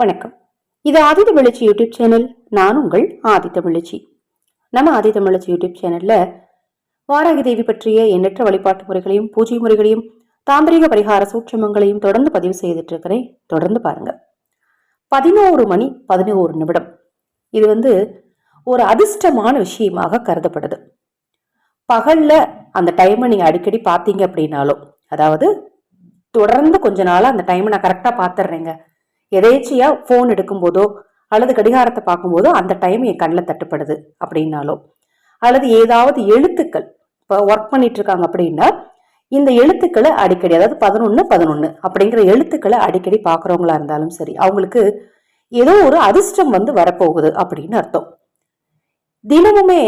வணக்கம். இது ஆதி தமிழச்சி YouTube channel. நான் உங்கள் ஆதி தமிழச்சி. நம்ம ஆதி தமிழச்சி யூடியூப் சேனல்ல வாராகி தேவி பற்றிய எண்ணற்ற வழிபாட்டு முறைகளையும் பூஜை முறைகளையும் தாந்திரிக பரிகார சூட்சமங்களையும் தொடர்ந்து பதிவு செய்துட்டு இருக்கிறேன் தொடர்ந்து பாருங்க. பதினோரு மணி பதினோரு நிமிடம். இது வந்து ஒரு அதிர்ஷ்டமான விஷயமாக கருதப்படுது. பகல்ல அந்த டைமை நீங்க அடிக்கடி பார்த்தீங்க அப்படின்னாலும் அதாவது தொடர்ந்து கொஞ்ச நாள் அந்த டைமை நான் கரெக்டாக பார்த்துடுறேங்க. எதேச்சியா ஃபோன் எடுக்கும்போதோ அல்லது கடிகாரத்தை பார்க்கும்போதோ அந்த டைம் என் கண்ணில் தட்டுப்படுது அப்படின்னாலோ அல்லது ஏதாவது எழுத்துக்கள் இப்போ ஒர்க் பண்ணிட்டு இருக்காங்க அப்படின்னா இந்த எழுத்துக்களை அடிக்கடி அதாவது பதினொன்று பதினொன்று அப்படிங்கிற எழுத்துக்களை அடிக்கடி பார்க்குறவங்களா இருந்தாலும் சரி அவங்களுக்கு ஏதோ ஒரு அதிர்ஷ்டம் வந்து வரப்போகுது அப்படின்னு அர்த்தம். தினமுமே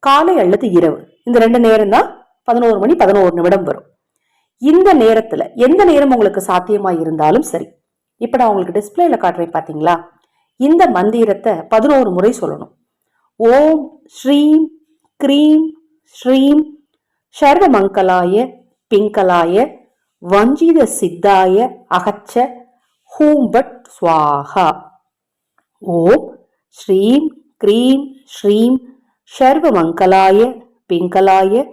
காலை அல்லது இரவு இந்த ரெண்டு நேரம் தான் பதினோரு மணி பதினோரு நிமிடம் வரும். இந்த நேரத்தில் எந்த நேரம் உங்களுக்கு சாத்தியமாக இருந்தாலும் சரி இப்போ நான் உங்களுக்கு டிஸ்பிளேல காட்டுறேன் பார்த்தீங்களா இந்த மந்திரத்தை பதினோரு முறை சொல்லணும். ஓம் ஸ்ரீம் க்ரீம் ஸ்ரீம் சர்வமங்கலாய பிங்கலாய வஞ்சித சித்தாய அகச்ச ஹூம்பட் ஸ்வாகா ஓம் ஸ்ரீம் க்ரீம் ஸ்ரீம் சர்வமங்கலாய பிங்கலாய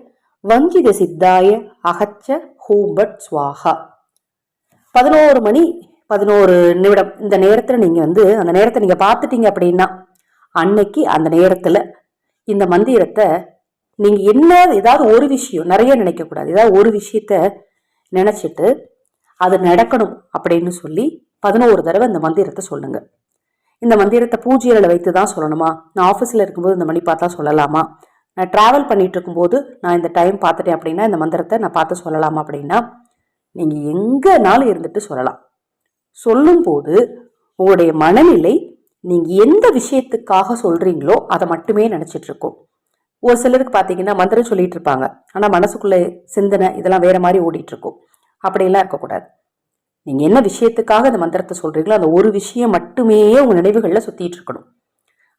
வஞ்சித சித்தாய அகச்ச ஹூம்பட் ஸ்வாகா பதினோரு மணி பதினோரு நிமிடம். இந்த நேரத்தில் நீங்கள் வந்து அந்த நேரத்தை நீங்கள் பார்த்துட்டீங்க அப்படின்னா அன்னைக்கு அந்த நேரத்தில் இந்த மந்திரத்தை நீங்கள் என்ன ஏதாவது ஒரு விஷயம் நிறைய நினைக்கக்கூடாது ஏதாவது ஒரு விஷயத்த நினச்சிட்டு அது நடக்கணும் அப்படின்னு சொல்லி பதினோரு தடவை இந்த மந்திரத்தை சொல்லுங்கள் இந்த மந்திரத்தை பூஜையில் வைத்து தான் சொல்லணுமா? நான் ஆஃபீஸில் இருக்கும்போது இந்த மணி பார்த்தா சொல்லலாமா? நான் ட்ராவல் பண்ணிகிட்டு இருக்கும்போது நான் இந்த டைம் பார்த்துட்டேன் அப்படின்னா இந்த மந்திரத்தை நான் பார்த்து சொல்லலாமா அப்படின்னா நீங்கள் எங்கேனாலும் இருந்துட்டு சொல்லலாம். சொல்லும்போது உங்களுடைய மனநிலை நீங்கள் எந்த விஷயத்துக்காக சொல்கிறீங்களோ அதை மட்டுமே நினச்சிட்டு இருக்கோம். ஒரு சிலருக்கு பார்த்தீங்கன்னா மந்திரம் சொல்லிட்டு இருப்பாங்க. ஆனால் மனசுக்குள்ளே சிந்தனை இதெல்லாம் வேற மாதிரி ஓடிட்டு இருக்கும். அப்படியெல்லாம் இருக்கக்கூடாது. நீங்கள் என்ன விஷயத்துக்காக அந்த மந்திரத்தை சொல்கிறீங்களோ அந்த ஒரு விஷயம் மட்டுமே உங்கள் நினைவுகளில் சுற்றிட்டு இருக்கணும்.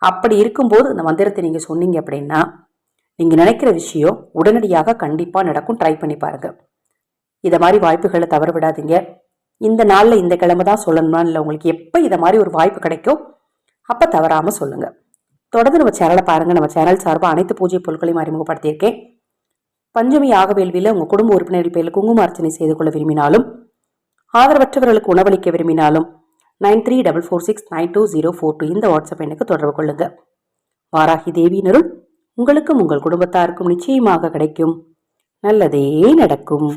அப்படி இருக்கும்போது இந்த மந்திரத்தை நீங்கள் சொன்னீங்க அப்படின்னா நீங்கள் நினைக்கிற விஷயம் உடனடியாக கண்டிப்பாக நடக்கும். ட்ரை பண்ணி பாருங்கள் இதை மாதிரி வாய்ப்புகளை தவற விடாதீங்க. இந்த நாளில் இந்த கிழமை தான் சொல்லணுமா? இல்லை உங்களுக்கு எப்போ இதை மாதிரி ஒரு வாய்ப்பு கிடைக்கும் அப்போ தவறாமல் சொல்லுங்கள் தொடர்ந்து நம்ம சேனலை பாருங்கள் நம்ம சேனல் சார்பாக அனைத்து பூஜை பொருட்களையும் அறிமுகப்படுத்தியிருக்கேன். பஞ்சமி யாகவேள்வியில் உங்கள் குடும்ப உறுப்பினர்கள் பேரில் குங்கும அர்ச்சனை செய்து கொள்ள விரும்பினாலும் ஆதரவற்றவர்களுக்கு உணவளிக்க விரும்பினாலும் nine three double four six nine two zero four two இந்த வாட்ஸ்அப் எண்ணுக்கு தொடர்பு கொள்ளுங்கள் வாராகி தேவியினரும் உங்களுக்கும் உங்கள் குடும்பத்தாருக்கும் நிச்சயமாக கிடைக்கும். நல்லதே நடக்கும்.